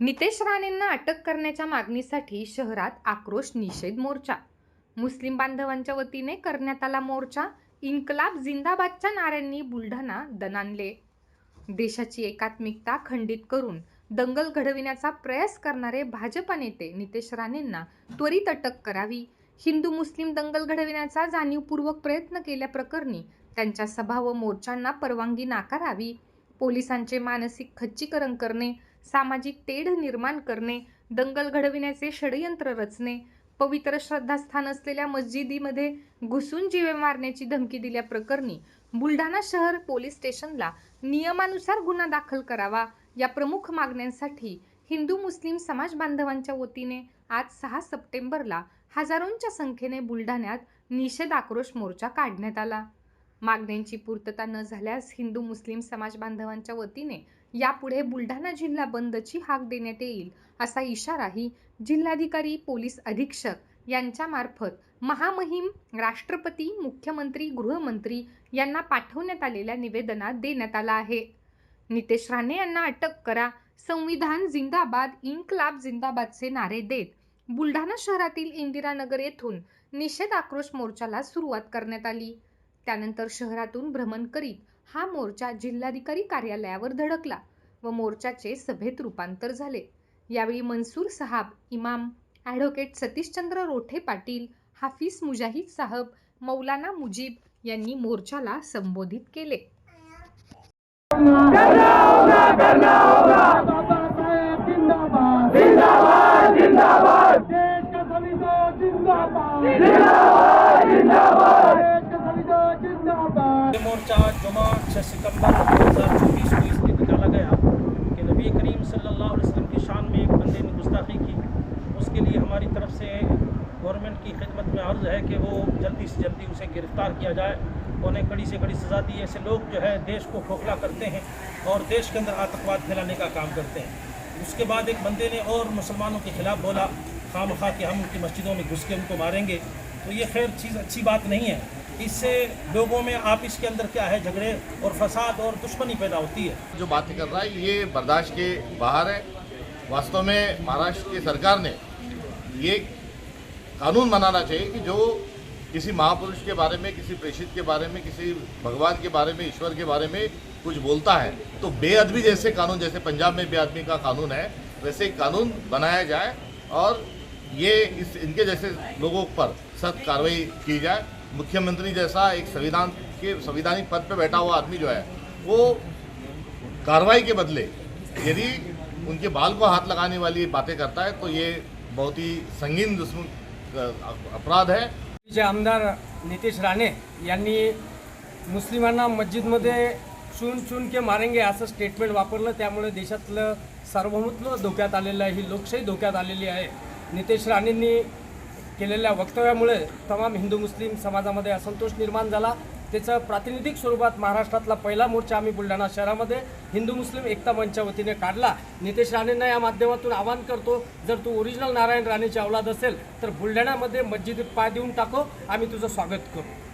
Nitesh राणेंना अटक करण्याच्या मागणीसाठी शहरात आक्रोश निषेध मोर्चा. मुस्लिम बांधवांच्या वतीने करण्यात आला मोर्चा. इन्कलाब जिंदाबादच्या नाऱ्यांनी बुलढाणा दणाणले. देशाची एकात्मिकता खंडित करून दंगल घडविण्याचा प्रयास करणारे भाजपा नेते नितेश राणेंना त्वरित अटक करावी. हिंदू मुस्लिम दंगल घडविण्याचा जाणीवपूर्वक प्रयत्न केल्याप्रकरणी त्यांच्या सभा व मोर्चांना परवानगी नाकारावी. पोलिसांचे मानसिक खच्चीकरण करणे सामाजिक तेढ निर्माण करणे दंगल घडविण्याचे षडयंत्र रचणे पवित्र श्रद्धास्थान असलेल्या मस्जिदीमध्ये घुसून जीवे मारण्याची धमकी दिल्याप्रकरणी बुलढाणा शहर पोलीस स्टेशनला नियमानुसार गुन्हा दाखल करावा या प्रमुख मागण्यांसाठी हिंदू मुस्लिम समाज बांधवांच्या वतीने आज सहा सप्टेंबरला हजारोंच्या संख्येने बुलढाण्यात निषेध आक्रोश मोर्चा काढण्यात आला. मागण्यांची पूर्तता न झाल्यास हिंदू मुस्लिम समाज बांधवांच्या वतीने यापुढे बुलढाणा जिल्हा बंदची हाक देण्यात येईल असा इशाराही जिल्हाधिकारी पोलीस अधीक्षक यांच्यामार्फत महामहिम राष्ट्रपती मुख्यमंत्री गृहमंत्री यांना पाठवण्यात आलेल्या निवेदनात देण्यात आला आहे. नितेश राणे यांना अटक करा संविधान जिंदाबाद इन्क्लाब जिंदाबादचे नारे देत बुलढाणा शहरातील इंदिरानगर येथून निषेध आक्रोश मोर्चाला सुरुवात करण्यात आली. त्यानंतर शहरातून भ्रमण करीत हा मोर्चा जिल्हाधिकारी कार्यालयावर धडकला. व मोर्चाचे सभेत रूपांतर झाले. यावेळी मनसूर साहाब इमाम ॲडव्होकेट सतीशचंद्र रोठे पाटील हाफिज मुजाहिद साहब मौलाना मुजीब यांनी मोर्चाला संबोधित केले. जिंदाबाद हमारी तरफ़ से गवर्नमेंट की खिदमत में अर्ज़ है कि वो जल्दी से जल्दी उसे गिरफ़्तार किया जाए उन्हें कड़ी से कड़ी सज़ा दी। ऐसे लोग जो है, देश को खोखला करते हैं और देश के अंदर आतंकवाद फैलाने का काम करते हैं। उसके बाद एक बंदे ने और मुसलमानों के ख़िलाफ़ बोला खाम खा कि हम उनकी मस्जिदों में घुस के उनको मारेंगे। तो ये खैर चीज़ अच्छी बात नहीं है। इससे लोगों में आप इसके अंदर क्या है, झगड़े और फसाद और दुश्मनी पैदा होती है। जो बातें कर रहा है, ये बर्दाश्त के बाहर है। वास्तव में महाराष्ट्र की सरकार ने ये कानून बनाना चाहिए कि जो किसी महापुरुष के बारे में, किसी प्रेषित के बारे में, किसी भगवान के बारे में, ईश्वर के बारे में कुछ बोलता है तो बेअदबी जैसे कानून, जैसे पंजाब में बेअदबी का कानून है, वैसे कानून बनाया जाए और ये इस, इनके जैसे लोगों पर सख्त कार्रवाई की जाए। मुख्यमंत्री जैसा एक संविधान के, संविधानिक पद पर बैठा हुआ आदमी जो है, वो कार्रवाई के बदले यदि उनके बाल को हाथ लगाने वाली बातें करता है तो ये बहुत ही संगीन अपराध है। जे आमदार नितेश राणे यांनी मुस्लिमांना मस्जिदमध्ये चून चून के मारेंगे असं स्टेटमेंट वापरलं. त्यामुळे देशातलं सार्वभौमत्व धोक्यात आलेलं आहे ही लोकशाही धोक्यात आलेली आहे. नितेश राणेंनी केलेल्या वक्तव्यामुळे तमाम हिंदू मुस्लिम समाजामध्ये असंतोष निर्माण झाला. त्याचं प्रातिनिधिक स्वरूपात महाराष्ट्रातला पहिला मोर्चा आम्ही बुलढाणा शहरामध्ये हिंदू मुस्लिम एकता मंचच्या वतीने काढला. नितेश राणेंना या माध्यमातून आवाहन करतो जर तू ओरिजिनल नारायण राणेची अवलाद असेल तर बुलढाण्यामध्ये मस्जिदीत पाय देऊन टाको. आम्ही तुझं स्वागत करू.